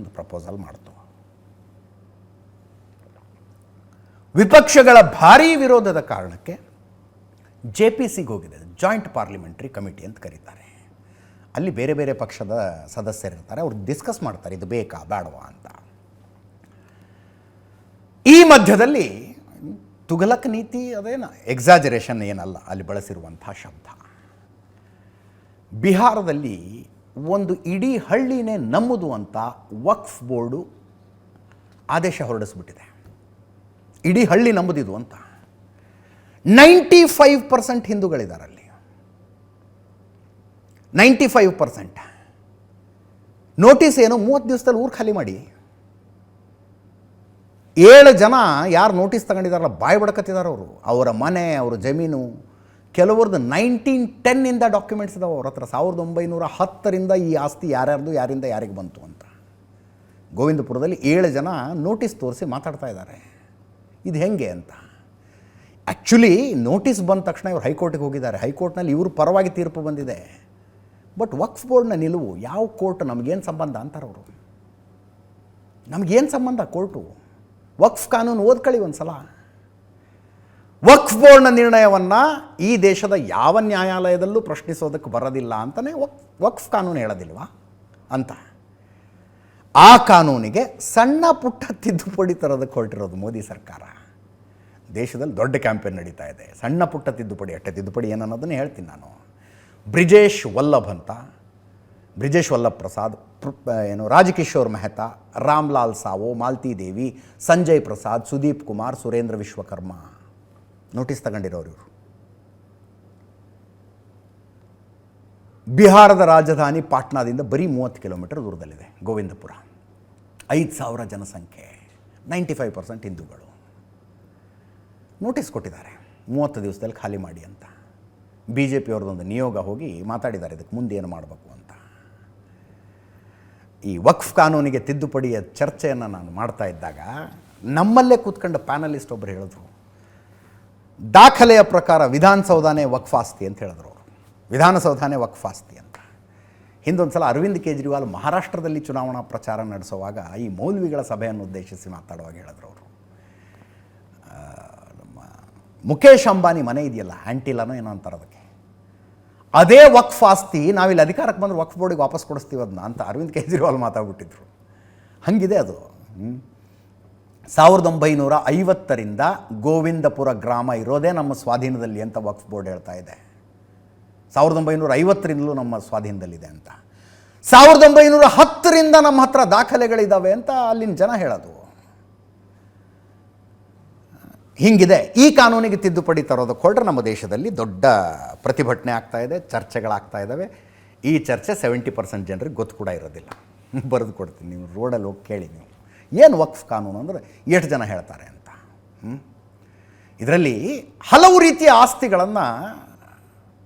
ಒಂದು ಪ್ರಪೋಸಲ್ ಮಾಡ್ತು. ವಿಪಕ್ಷಗಳ ಭಾರೀ ವಿರೋಧದ ಕಾರಣಕ್ಕೆ ಜೆ ಪಿ ಸಿಗೆ ಹೋಗಿದೆ. ಜಾಯಿಂಟ್ ಪಾರ್ಲಿಮೆಂಟ್ರಿ ಕಮಿಟಿ ಅಂತ ಕರೀತಾರೆ. ಅಲ್ಲಿ ಬೇರೆ ಬೇರೆ ಪಕ್ಷದ ಸದಸ್ಯರಿರ್ತಾರೆ. ಅವ್ರು ಡಿಸ್ಕಸ್ ಮಾಡ್ತಾರೆ, ಇದು ಬೇಕಾ, ಬೇಡವಾ ಅಂತ. ಈ ಮಧ್ಯದಲ್ಲಿ ತುಘಲಕ್ ನೀತಿ ಅದೇನ? ಎಕ್ಸಾಜರೇಷನ್ ಏನಲ್ಲ, ಅಲ್ಲಿ ಬಳಸಿರುವಂಥ ಶಬ್ದ. ಬಿಹಾರದಲ್ಲಿ ಒಂದು ಇಡೀ ಹಳ್ಳಿನೇ ನಮ್ಮದು ಅಂತ ವಕ್ಫ್ ಬೋರ್ಡು ಆದೇಶ ಹೊರಡಿಸ್ಬಿಟ್ಟಿದೆ. ಇಡೀ ಹಳ್ಳಿ ನಂಬುದಿದು ಅಂತ. ನೈಂಟಿ ಫೈವ್ ಪರ್ಸೆಂಟ್ ಹಿಂದೂಗಳಿದ್ದಾರೆ ಅಲ್ಲಿ ನೈಂಟಿ ಫೈವ್ ಪರ್ಸೆಂಟ್. ನೋಟಿಸ್ ಏನು ಮೂವತ್ತು ದಿವಸದಲ್ಲಿ ಊರು ಖಾಲಿ ಮಾಡಿ. ಏಳು ಜನ ಯಾರು ನೋಟಿಸ್ ತಗೊಂಡಿದಾರಲ್ಲ ಬಾಯಿ ಬಡ್ಕತ್ತಿದ್ದಾರೆ ಅವರು ಅವರ ಮನೆ, ಅವರ ಜಮೀನು ಕೆಲವ್ರದ್ದು ನೈನ್ಟೀನ್ ಟೆನ್ನಿಂದ ಡಾಕ್ಯುಮೆಂಟ್ಸ್ ಇದಾವೆ ಅವ್ರ ಹತ್ರ. ಸಾವಿರದ ಒಂಬೈನೂರ ಹತ್ತರಿಂದ ಈ ಆಸ್ತಿ ಯಾರ್ಯಾರ್ದು, ಯಾರಿಂದ ಯಾರಿಗೆ ಬಂತು ಅಂತ. ಗೋವಿಂದಪುರದಲ್ಲಿ ಏಳು ಜನ ನೋಟಿಸ್ ತೋರಿಸಿ ಮಾತಾಡ್ತಾ ಇದ್ದಾರೆ. ಇದು ಹೆಂಗೆ ಅಂತ? ಆ್ಯಕ್ಚುಲಿ ನೋಟಿಸ್ ಬಂದ ತಕ್ಷಣ ಇವರು ಹೈಕೋರ್ಟಿಗೆ ಹೋಗಿದ್ದಾರೆ. ಹೈಕೋರ್ಟ್ನಲ್ಲಿ ಇವರು ಪರವಾಗಿ ತೀರ್ಪು ಬಂದಿದೆ. ಬಟ್ ವಕ್ಫ್ ಬೋರ್ಡ್ನ ನಿಲುವು ಯಾವ ಕೋರ್ಟ್ ನಮಗೇನು ಸಂಬಂಧ ಅಂತಾರೆ ಅವರು? ನಮಗೇನು ಸಂಬಂಧ ಕೋರ್ಟು? ವಕ್ಫ್ ಕಾನೂನು ಓದ್ಕೊಳ್ಳಿ ಒಂದು ಸಲ ವಕ್ಫ್ ಬೋರ್ಡ್ನ ನಿರ್ಣಯವನ್ನು ಈ ದೇಶದ ಯಾವ ನ್ಯಾಯಾಲಯದಲ್ಲೂ ಪ್ರಶ್ನಿಸೋದಕ್ಕೆ ಬರೋದಿಲ್ಲ ಅಂತಲೇ ವಕ್, ವಕ್ಫ್ ಕಾನೂನು ಹೇಳೋದಿಲ್ವಾ ಅಂತ. ಆ ಕಾನೂನಿಗೆ ಸಣ್ಣ ಪುಟ್ಟ ತಿದ್ದುಪಡಿ ತರೋದಕ್ಕೆ ಹೊರಟಿರೋದು ಮೋದಿ ಸರ್ಕಾರ. ದೇಶದಲ್ಲಿ ದೊಡ್ಡ ಕ್ಯಾಂಪೇನ್ ನಡೀತಾ ಇದೆ. ಸಣ್ಣ ಪುಟ್ಟ ತಿದ್ದುಪಡಿ, ಅಷ್ಟೇ ತಿದ್ದುಪಡಿ ಏನನ್ನೋದನ್ನು ಹೇಳ್ತೀನಿ ನಾನು. ಬ್ರಿಜೇಶ್ ವಲ್ಲಭ್ ಅಂತ, ಬ್ರಿಜೇಶ್ ವಲ್ಲಭ್ ಪ್ರಸಾದ್, ಪ್ರ- ಏನು ರಾಜಕಿಶೋರ್ ಮೆಹ್ತಾ, ರಾಮ್ಲಾಲ್ ಸಾವೋ, ಮಾಲ್ತಿ ದೇವಿ, ಸಂಜಯ್ ಪ್ರಸಾದ್, ಸುದೀಪ್ ಕುಮಾರ್, ಸುರೇಂದ್ರ ವಿಶ್ವಕರ್ಮ. ನೋಟಿಸ್ ತಗೊಂಡಿರೋರು ಇವರು. ಬಿಹಾರದ ರಾಜಧಾನಿ ಪಾಟ್ನಾದಿಂದ ಬರೀ ಮೂವತ್ತು ಕಿಲೋಮೀಟರ್ ದೂರದಲ್ಲಿದೆ, ಗೋವಿಂದಪುರ. ಐದು ಸಾವಿರ ಜನಸಂಖ್ಯೆ ನೈಂಟಿ ಫೈವ್ ಪರ್ಸೆಂಟ್ ಹಿಂದೂಗಳು. ನೋಟಿಸ್ ಕೊಟ್ಟಿದ್ದಾರೆ, ಮೂವತ್ತು ದಿವಸದಲ್ಲಿ ಖಾಲಿ ಮಾಡಿ ಅಂತ. ಬಿ ಜೆ ಪಿಯವ್ರದ್ದೊಂದು ನಿಯೋಗ ಹೋಗಿ ಮಾತಾಡಿದ್ದಾರೆ, ಇದಕ್ಕೆ ಮುಂದೆ ಏನು ಮಾಡಬೇಕು ಅಂತ. ಈ ವಕ್ಫ್ ಕಾನೂನಿಗೆ ತಿದ್ದುಪಡಿಯ ಚರ್ಚೆಯನ್ನು ನಾನು ಮಾಡ್ತಾ ಇದ್ದಾಗ ನಮ್ಮಲ್ಲೇ ಕೂತ್ಕೊಂಡ ಪ್ಯಾನಲಿಸ್ಟ್ ಒಬ್ಬರು ಹೇಳಿದ್ರು. ದಾಖಲೆಯ ಪ್ರಕಾರ ವಿಧಾನಸೌಧನೇ ವಕ್ಫಾಸ್ತಿ ಅಂತ ಹೇಳಿದ್ರು ಅವರು. ವಿಧಾನಸೌಧನೇ ವಕ್ಫಾಸ್ತಿ ಅಂತ. ಹಿಂದೊಂದು ಸಲ ಅರವಿಂದ್ ಕೇಜ್ರಿವಾಲ್ ಮಹಾರಾಷ್ಟ್ರದಲ್ಲಿ ಚುನಾವಣಾ ಪ್ರಚಾರ ನಡೆಸುವಾಗ ಈ ಮೌಲ್ವಿಗಳ ಸಭೆಯನ್ನು ಉದ್ದೇಶಿಸಿ ಮಾತಾಡುವಾಗ ಹೇಳಿದ್ರು ಅವರು. ನಮ್ಮ ಮುಖೇಶ್ ಅಂಬಾನಿ ಮನೆ ಇದೆಯಲ್ಲ ಆ್ಯಂಟಿಲಾನೋ ಏನೋ ಅಂತಾರೆ ಅದಕ್ಕೆ. ಅದೇ ವಕ್ಫ್ ಆಸ್ತಿ ನಾವಿಲ್ಲಿ ಅಧಿಕಾರಕ್ಕೆ ಬಂದರೆ ವಕ್ಫ್ ಬೋರ್ಡಿಗೆ ವಾಪಸ್ ಕೊಡಿಸ್ತೀವಿ ಅದನ್ನ ಅಂತ ಅರವಿಂದ್ ಕೇಜ್ರಿವಾಲ್ ಮಾತಾಡ್ಬಿಟ್ಟಿದ್ರು. ಹಂಗಿದೆ ಅದು. ಹ್ಮ್. ಸಾವಿರದ ಒಂಬೈನೂರ ಐವತ್ತರಿಂದ ಗೋವಿಂದಪುರ ಗ್ರಾಮ ಇರೋದೇ ನಮ್ಮ ಸ್ವಾಧೀನದಲ್ಲಿ ಅಂತ ವಕ್ಫ್ ಬೋರ್ಡ್ ಹೇಳ್ತಾ ಇದೆ. ಸಾವಿರದ ಒಂಬೈನೂರ ಐವತ್ತರಿಂದಲೂ ನಮ್ಮ ಸ್ವಾಧೀನದಲ್ಲಿದೆ ಅಂತ. ಸಾವಿರದ ಒಂಬೈನೂರ ಹತ್ತರಿಂದ ನಮ್ಮ ಹತ್ರ ದಾಖಲೆಗಳಿದ್ದಾವೆ ಅಂತ ಅಲ್ಲಿನ ಜನ ಹೇಳೋದು. ಹಿಂಗಿದೆ, ಈ ಕಾನೂನಿಗೆ ತಿದ್ದುಪಡಿ ತರೋದಕ್ಕೆ ಹೊರಟ್ರೆ ನಮ್ಮ ದೇಶದಲ್ಲಿ ದೊಡ್ಡ ಪ್ರತಿಭಟನೆ ಆಗ್ತಾ ಇದೆ, ಚರ್ಚೆಗಳಾಗ್ತಾ ಇದ್ದಾವೆ ಈ ಚರ್ಚೆ ಸೆವೆಂಟಿ ಪರ್ಸೆಂಟ್ ಜನರಿಗೆ ಗೊತ್ತು ಕೂಡ ಇರೋದಿಲ್ಲ. ಬರೆದು ಕೊಡ್ತೀನಿ, ನೀವು ರೋಡಲ್ಲಿ ಹೋಗಿ ಕೇಳಿ ನೀವು. ಏನು ವಕ್ಫ್ ಕಾನೂನು ಅಂದರೆ ಎಷ್ಟು ಜನ ಹೇಳ್ತಾರೆ ಅಂತ? ಇದರಲ್ಲಿ ಹಲವು ರೀತಿಯ ಆಸ್ತಿಗಳನ್ನು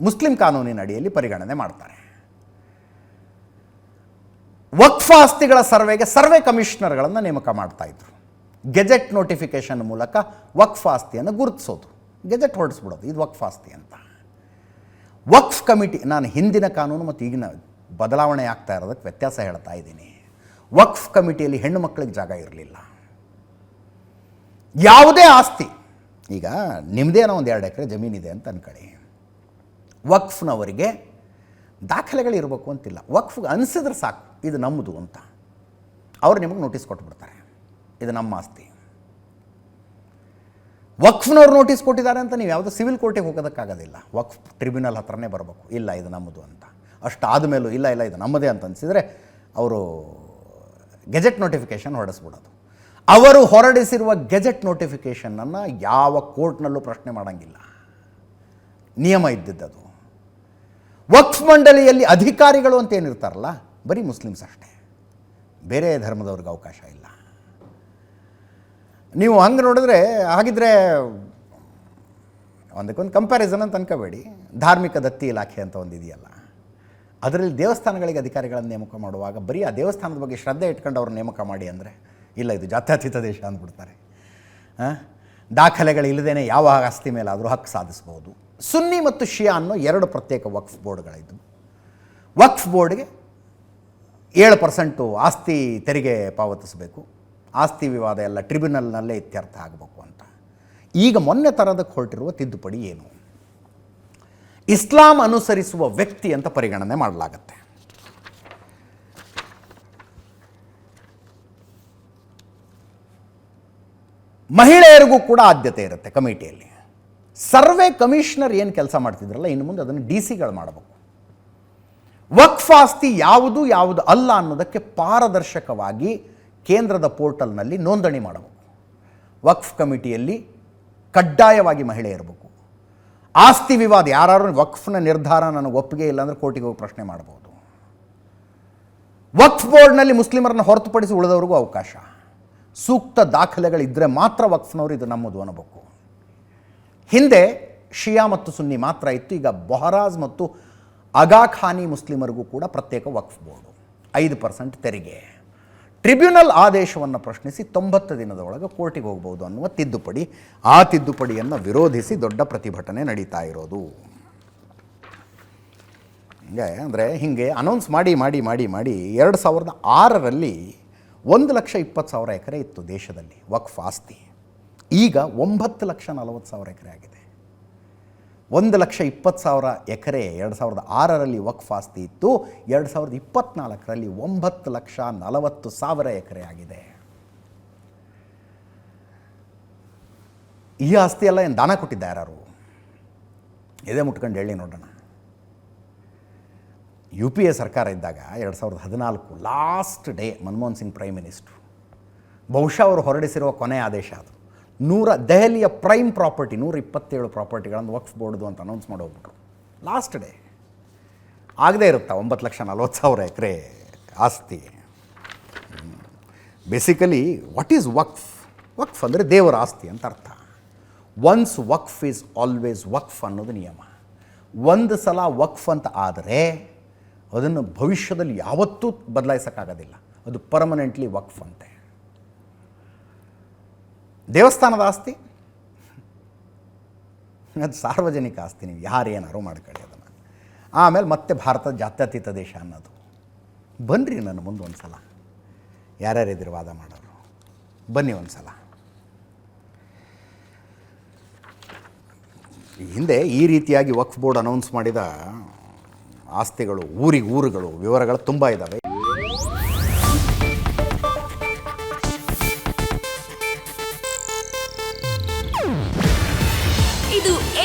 ಮುಸ್ಲಿಂ ಕಾನೂನಿನ ಅಡಿಯಲ್ಲಿ ಪರಿಗಣನೆ ಮಾಡ್ತಾರೆ. ವಕ್ಫ್ ಆಸ್ತಿಗಳ ಸರ್ವೆಗೆ ಸರ್ವೆ ಕಮಿಷನರ್ಗಳನ್ನು ನೇಮಕ ಮಾಡ್ತಾ ಇದ್ರು. ಗೆಜೆಟ್ ನೋಟಿಫಿಕೇಶನ್ ಮೂಲಕ ವಕ್ಫ್ ಆಸ್ತಿಯನ್ನು ಗುರುತಿಸೋದು. ಗೆಜೆಟ್ ಹೊರಡಿಸ್ಬಿಡೋದು, ಇದು ವಕ್ಫ್ ಆಸ್ತಿ ಅಂತ. ವಕ್ಫ್ ಕಮಿಟಿ, ನಾನು ಹಿಂದಿನ ಕಾನೂನು ಮತ್ತು ಈಗಿನ ಬದಲಾವಣೆ ಆಗ್ತಾ ಇರೋದಕ್ಕೆ ವ್ಯತ್ಯಾಸ ಹೇಳ್ತಾ ಇದ್ದೀನಿ. ವಕ್ಫ್ ಕಮಿಟಿಯಲ್ಲಿ ಹೆಣ್ಣು ಮಕ್ಕಳಿಗೆ ಜಾಗ ಇರಲಿಲ್ಲ. ಯಾವುದೇ ಆಸ್ತಿ, ಈಗ ನಿಮ್ಮದೇನೋ ಒಂದು ಎರಡು ಎಕರೆ ಜಮೀನಿದೆ ಅಂತ ಅನ್ಕೊಳ್ಳಿ. ವಕ್ಫ್ನವರಿಗೆ ದಾಖಲೆಗಳಿರಬೇಕು ಅಂತಿಲ್ಲ. ವಕ್ಫ್ಗೆ ಅನಿಸಿದ್ರೆ ಸಾಕು, ಇದು ನಮ್ಮದು ಅಂತ. ಅವ್ರು ನಿಮಗೆ ನೋಟಿಸ್ ಕೊಟ್ಬಿಡ್ತಾರೆ, ಇದು ನಮ್ಮ ಆಸ್ತಿ. ವಕ್ಫ್ನವ್ರು ನೋಟಿಸ್ ಕೊಟ್ಟಿದ್ದಾರೆ ಅಂತ ನೀವು ಯಾವುದೋ ಸಿವಿಲ್ ಕೋರ್ಟಿಗೆ ಹೋಗೋದಕ್ಕಾಗೋದಿಲ್ಲ. ವಕ್ಫ್ ಟ್ರಿಬ್ಯುನಲ್ ಹತ್ರನೇ ಬರಬೇಕು. ಇಲ್ಲ, ಇದು ನಮ್ಮದು ಅಂತ. ಅಷ್ಟಾದ ಮೇಲೂ ಇಲ್ಲ ಇಲ್ಲ, ಇದು ನಮ್ಮದೇ ಅಂತ ಅನಿಸಿದರೆ, ಅವರು ಗೆಜೆಟ್ ನೋಟಿಫಿಕೇಷನ್ ಹೊರಡಿಸ್ಬಿಡೋದು. ಅವರು ಹೊರಡಿಸಿರುವ ಗೆಜೆಟ್ ನೋಟಿಫಿಕೇಷನನ್ನು ಯಾವ ಕೋರ್ಟ್ನಲ್ಲೂ ಪ್ರಶ್ನೆ ಮಾಡೋಂಗಿಲ್ಲ. ನಿಯಮ ಇದ್ದಿದ್ದದು. ವಕ್ಫ್ ಮಂಡಳಿಯಲ್ಲಿ ಅಧಿಕಾರಿಗಳು ಅಂತ ಏನಿರ್ತಾರಲ್ಲ, ಬರೀ ಮುಸ್ಲಿಮ್ಸ್ ಅಷ್ಟೇ. ಬೇರೆ ಧರ್ಮದವ್ರಿಗೆ ಅವಕಾಶ ಇಲ್ಲ. ನೀವು ಹಂಗೆ ನೋಡಿದ್ರೆ ಹಾಗಿದ್ರೆ ಒಂದಕ್ಕೊಂದು ಕಂಪ್ಯಾರಿಸನ್ ಅಂತ ಅನ್ಕೋಬೇಡಿ. ಧಾರ್ಮಿಕ ದತ್ತಿ ಇಲಾಖೆ ಅಂತ ಒಂದು ಇದೆಯಲ್ಲ ಅದರಲ್ಲಿ ದೇವಸ್ಥಾನಗಳಿಗೆ ಅಧಿಕಾರಿಗಳನ್ನು ನೇಮಕ ಮಾಡುವಾಗ ಬರೀ ಆ ದೇವಸ್ಥಾನದ ಬಗ್ಗೆ ಶ್ರದ್ಧೆ ಇಟ್ಕೊಂಡು ಅವ್ರು ನೇಮಕ ಮಾಡಿ ಅಂದರೆ, ಇಲ್ಲ, ಇದು ಜಾತ್ಯತೀತ ದೇಶ ಅಂದ್ಬಿಡ್ತಾರೆ? ದಾಖಲೆಗಳಿಲ್ಲದೇ ಯಾವ ಆಸ್ತಿ ಮೇಲಾದರೂ ಹಕ್ಕು ಸಾಧಿಸ್ಬೋದು. ಸುನ್ನಿ ಮತ್ತು ಶಿಯಾ ಅನ್ನೋ ಎರಡು ಪ್ರತ್ಯೇಕ ವಕ್ಫ್ ಬೋರ್ಡ್ಗಳಿದ್ವು ವಕ್ಫ್ ಬೋರ್ಡ್ಗೆ ಏಳು ಪರ್ಸೆಂಟು ಆಸ್ತಿ ತೆರಿಗೆ ಪಾವತಿಸಬೇಕು. ಆಸ್ತಿ ವಿವಾದ ಎಲ್ಲ ಟ್ರಿಬ್ಯುನಲ್ನಲ್ಲೇ ಇತ್ಯರ್ಥ ಆಗಬೇಕು ಅಂತ. ಈಗ ಮೊನ್ನೆ ಥರದಕ್ಕೆ ಹೊರಟಿರುವ ತಿದ್ದುಪಡಿ ಏನು? ಇಸ್ಲಾಂ ಅನುಸರಿಸುವ ವ್ಯಕ್ತಿ ಅಂತ ಪರಿಗಣನೆ ಮಾಡಲಾಗತ್ತೆ. ಮಹಿಳೆಯರಿಗೂ ಕೂಡ ಆದ್ಯತೆ ಇರುತ್ತೆ ಕಮಿಟಿಯಲ್ಲಿ. ಸರ್ವೆ ಕಮಿಷನರ್ ಏನು ಕೆಲಸ ಮಾಡ್ತಿದ್ರಲ್ಲ, ಇನ್ನು ಮುಂದೆ ಅದನ್ನು ಡಿ ಸಿಗಳು ಮಾಡಬೇಕು. ವಕ್ಫ್ ಆಸ್ತಿ ಯಾವುದು ಯಾವುದು ಅಲ್ಲ ಅನ್ನೋದಕ್ಕೆ ಪಾರದರ್ಶಕವಾಗಿ ಕೇಂದ್ರದ ಪೋರ್ಟಲ್ನಲ್ಲಿ ನೋಂದಣಿ ಮಾಡಬೇಕು. ವಕ್ಫ್ ಕಮಿಟಿಯಲ್ಲಿ ಕಡ್ಡಾಯವಾಗಿ ಮಹಿಳೆ ಇರಬೇಕು. ಆಸ್ತಿ ವಿವಾದ ಯಾರು ವಕ್ಫ್ನ ನಿರ್ಧಾರ ನನಗೆ ಒಪ್ಪಿಗೆ ಇಲ್ಲ ಅಂದರೆ ಕೋರ್ಟಿಗೆ ಹೋಗಿ ಪ್ರಶ್ನೆ ಮಾಡ್ಬೋದು. ವಕ್ಫ್ ಬೋರ್ಡ್ನಲ್ಲಿ ಮುಸ್ಲಿಮರನ್ನು ಹೊರತುಪಡಿಸಿ ಉಳಿದವರಿಗೂ ಅವಕಾಶ. ಸೂಕ್ತ ದಾಖಲೆಗಳಿದ್ದರೆ ಮಾತ್ರ ವಕ್ಫ್ನವರು ಇದು ನಮ್ಮದು ಅನ್ನಬೇಕು ಹಿಂದೆ ಶಿಯಾ ಮತ್ತು ಸುನ್ನಿ ಮಾತ್ರ ಇತ್ತು, ಈಗ ಬೊಹರಾಜ್ ಮತ್ತು ಅಗಾಖಾನಿ ಮುಸ್ಲಿಮರಿಗೂ ಕೂಡ ಪ್ರತ್ಯೇಕ ವಕ್ಫ್ ಬೋರ್ಡು. ಐದು ಪರ್ಸೆಂಟ್ ತೆರಿಗೆ. ಟ್ರಿಬ್ಯುನಲ್ ಆದೇಶವನ್ನು ಪ್ರಶ್ನಿಸಿ ತೊಂಬತ್ತು ದಿನದ ಒಳಗೆ ಕೋರ್ಟಿಗೆ ಹೋಗ್ಬೋದು ಅನ್ನುವ ತಿದ್ದುಪಡಿ. ಆ ತಿದ್ದುಪಡಿಯನ್ನು ವಿರೋಧಿಸಿ ದೊಡ್ಡ ಪ್ರತಿಭಟನೆ ನಡೀತಾ ಇರೋದು. ಹಿಂಗೆ ಅಂದರೆ ಹಿಂಗೆ ಅನೌನ್ಸ್ ಮಾಡಿ ಮಾಡಿ ಮಾಡಿ ಮಾಡಿ ಎರಡು ಸಾವಿರದ ಆರರಲ್ಲಿ ಒಂದು ಲಕ್ಷ ಇಪ್ಪತ್ತು ಸಾವಿರ ಎಕರೆ ಇತ್ತು ದೇಶದಲ್ಲಿ, ವಕ್ಫ್ ಆಸ್ತಿ. ಈಗ ಒಂಬತ್ತು ಲಕ್ಷ ನಲವತ್ತು ಸಾವಿರ ಎಕರೆ ಆಗಿದೆ. ಒಂದು ಲಕ್ಷ ಇಪ್ಪತ್ತು ಸಾವಿರ ಎಕರೆ, ಎರಡು ಸಾವಿರದ ಆರರಲ್ಲಿ ವಕ್ಫ್ ಆಸ್ತಿ ಇತ್ತು, ಎರಡು ಸಾವಿರದ ಇಪ್ಪತ್ತ್ನಾಲ್ಕರಲ್ಲಿ ಒಂಬತ್ತು ಲಕ್ಷ ನಲವತ್ತು ಸಾವಿರ ಎಕರೆ ಆಗಿದೆ. ಈ ಆಸ್ತಿ ಎಲ್ಲ ಏನು ದಾನ ಕೊಟ್ಟಿದ್ದ ಯಾರು ಎದೆ ಮುಟ್ಕೊಂಡು ಹೇಳಿ ನೋಡೋಣ. ಯು ಪಿ ಎ ಸರ್ಕಾರ ಇದ್ದಾಗ ಎರಡು ಸಾವಿರದ ಹದಿನಾಲ್ಕು last day Manmohan Singh prime minister. ಬಹುಶಃ ಅವರು ಹೊರಡಿಸಿರುವ ಕೊನೆ ಆದೇಶ ಅದು. ನೂರ ದೆಹಲಿಯ ಪ್ರೈಮ್ ಪ್ರಾಪರ್ಟಿ, ನೂರ ಇಪ್ಪತ್ತೇಳು ಪ್ರಾಪರ್ಟಿಗಳನ್ನು ವಕ್ಫ್ ಬೋರ್ಡ್ದು ಅಂತ ಅನೌನ್ಸ್ ಮಾಡಿ ಹೋಗ್ಬಿಟ್ರು ಲಾಸ್ಟ್ ಡೇ ಆಗದೇ ಇರುತ್ತಾ? ಒಂಬತ್ತು ಲಕ್ಷ ನಲ್ವತ್ತು ಸಾವಿರ ಎಕರೆ ಆಸ್ತಿ. ಬೇಸಿಕಲಿ ವಾಟ್ ಈಸ್ ವಕ್ಫ್? ವಕ್ಫ್ ಅಂದರೆ ದೇವರ ಆಸ್ತಿ ಅಂತ ಅರ್ಥ. ಒನ್ಸ್ ವಕ್ಫ್ ಈಸ್ ಆಲ್ವೇಸ್ ವಕ್ಫ್ ಅನ್ನೋದು ನಿಯಮ. ಒಂದು ಸಲ ವಕ್ಫ್ ಅಂತ ಆದರೆ ಅದನ್ನು ಭವಿಷ್ಯದಲ್ಲಿ ಯಾವತ್ತೂ ಬದಲಾಯಿಸೋಕ್ಕಾಗೋದಿಲ್ಲ. ಅದು ಪರ್ಮನೆಂಟ್ಲಿ ವಕ್ಫ್ ಅಂತೆ. ದೇವಸ್ಥಾನದ ಆಸ್ತಿ? ಅದು ಸಾರ್ವಜನಿಕ ಆಸ್ತಿ, ನೀವು ಯಾರು ಏನಾರು ಮಾಡ್ಕೊಳ್ಳಿ ಅದನ್ನು. ಆಮೇಲೆ ಮತ್ತೆ ಭಾರತದ ಜಾತ್ಯತೀತ ದೇಶ ಅನ್ನೋದು. ಬನ್ನಿರಿ ನನ್ನ ಮುಂದೆ ಒಂದು ಸಲ ಯಾರ್ಯಾರಿದ್ರು ವಾದ ಮಾಡೋರು? ಬನ್ನಿ ಒಂದು ಸಲ ಹಿಂದೆ ಈ ರೀತಿಯಾಗಿ ವಕ್ಫ್ ಬೋರ್ಡ್ ಅನೌನ್ಸ್ ಮಾಡಿದ ಆಸ್ತಿಗಳು, ಊರಿಗೆ ಊರುಗಳು, ವಿವರಗಳು ತುಂಬ ಇದ್ದಾವೆ